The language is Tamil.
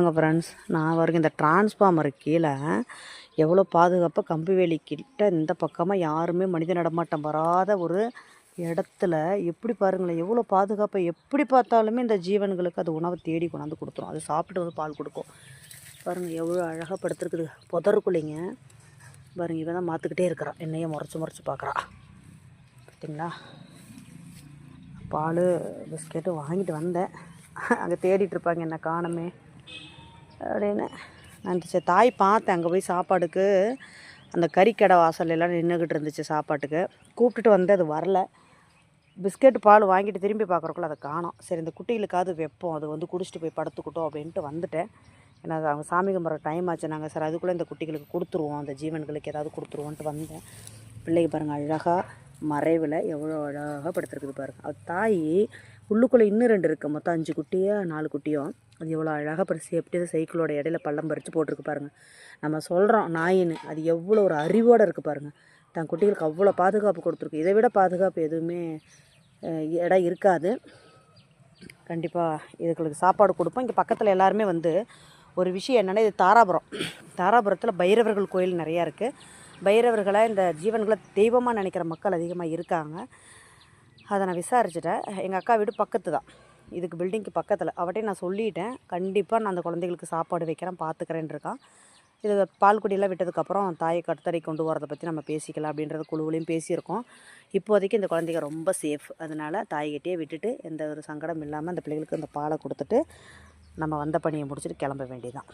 வாங்க ஃப்ரெண்ட்ஸ் நான் வரைக்கும் இந்த டிரான்ஸ்ஃபார்மர் கீழே எவ்வளோ பாதுகாப்பாக கம்பி வேலி கிட்ட இந்த பக்கமாக யாருமே மனித நடமாட்டம் வராத ஒரு இடத்துல எப்படி பாருங்களேன் எவ்வளோ பாதுகாப்பாக எப்படி பார்த்தாலுமே இந்த ஜீவன்களுக்கு அது உணவை தேடி கொண்டாந்து கொடுத்துரும். அது சாப்பிட்டு வந்து பால் கொடுக்கும். பாருங்கள் எவ்வளோ அழகாக படுத்துருக்குது. புதருக்குள்ளைங்க. பாருங்கள் இவன் தான் மாற்றுக்கிட்டே இருக்கிறான். என்னையே முறைச்சி முறைச்சி பார்க்குறா. பார்த்தீங்களா பால் பிஸ்கெட்டு வாங்கிட்டு வந்தேன். அங்கே தேடிட்டு இருப்பாங்க என்ன காணமே. அப்படின்னு. நான் தாய் பார்த்தேன் அங்கே போய் சாப்பாடுக்கு. அந்த கறிக்கடை வாசல்ல எல்லாம் நின்றுக்கிட்டு இருந்துச்சு சாப்பாட்டுக்கு. கூப்பிட்டுட்டு வந்து அது வரல. பிஸ்கெட் பால் வாங்கிட்டு திரும்பி பார்க்குறக்குள்ள அதை காணோம். சரி இந்த குட்டிகளுக்காவது வைப்போம். அது வந்து குடிச்சிட்டு போய் படுத்துக்கிட்டோம் அப்படின்ட்டு வந்துட்டேன். ஏன்னா அது அவங்க சாமி கும்பிட்ற டைம் ஆச்சு நாங்கள் சார் அதுக்குள்ளே இந்த குட்டிகளுக்கு கொடுத்துருவோம். அந்த ஜீவன்களுக்கு ஏதாவது கொடுத்துருவோன்ட்டு வந்தேன். பிள்ளைக்கு பாருங்கள் அழகாக மறைவில் எவ்வளோ அழகாக படுத்துருக்குது பாருங்கள் அது தாய் உள்ளுக்குள்ளே இன்னும் ரெண்டு இருக்குது மொத்தம் அஞ்சு குட்டியோ நாலு குட்டியோ. அது எவ்வளோ அழகாக பறிச்சு எப்படி சைக்கிளோட இடையில பள்ளம் பறித்து போட்டிருக்கு பாருங்கள் நம்ம சொல்கிறோம் நாயின்னு அது எவ்வளோ ஒரு அறிவோடு இருக்குது பாருங்கள் தன் குட்டிகளுக்கு அவ்வளோ பாதுகாப்பு கொடுத்துருக்கு. இதை விட பாதுகாப்பு எதுவுமே இடம் இருக்காது. கண்டிப்பாக இதுகளுக்கு சாப்பாடு கொடுப்போம். இங்கே பக்கத்தில் எல்லாருமே வந்து ஒரு விஷயம் என்னென்னா இது தாராபுரம். தாராபுரத்தில் பைரவர்கள் கோயில் நிறையா இருக்குது பைரவர்களை இந்த ஜீவன்களை தெய்வமாக நினைக்கிற மக்கள் அதிகமாக இருக்காங்க. அதை நான் விசாரிச்சுட்டேன். எங்கள் அக்கா வீடு பக்கத்து தான். இதுக்கு பில்டிங்க்கு பக்கத்தில். அவட்டையும் நான் சொல்லிட்டேன். கண்டிப்பாக நான் அந்த குழந்தைகளுக்கு சாப்பாடு வைக்கிறேன் பார்த்துக்கிறேன்னு இருக்கான். இது பால்குடியெல்லாம் விட்டதுக்கப்புறம் தாயை கட்டுத்தரை கொண்டு வரதை பற்றி நம்ம பேசிக்கலாம் அப்படின்றது குழுவிலையும் பேசியிருக்கோம். இப்போதைக்கு இந்த குழந்தைங்க ரொம்ப சேஃப் அதனால் தாய்கிட்டே விட்டுட்டு எந்த ஒரு சங்கடம் இல்லாமல் அந்த பிள்ளைகளுக்கு அந்த பாலை கொடுத்துட்டு நம்ம வந்த பணியை முடிச்சுட்டு கிளம்ப வேண்டியதான்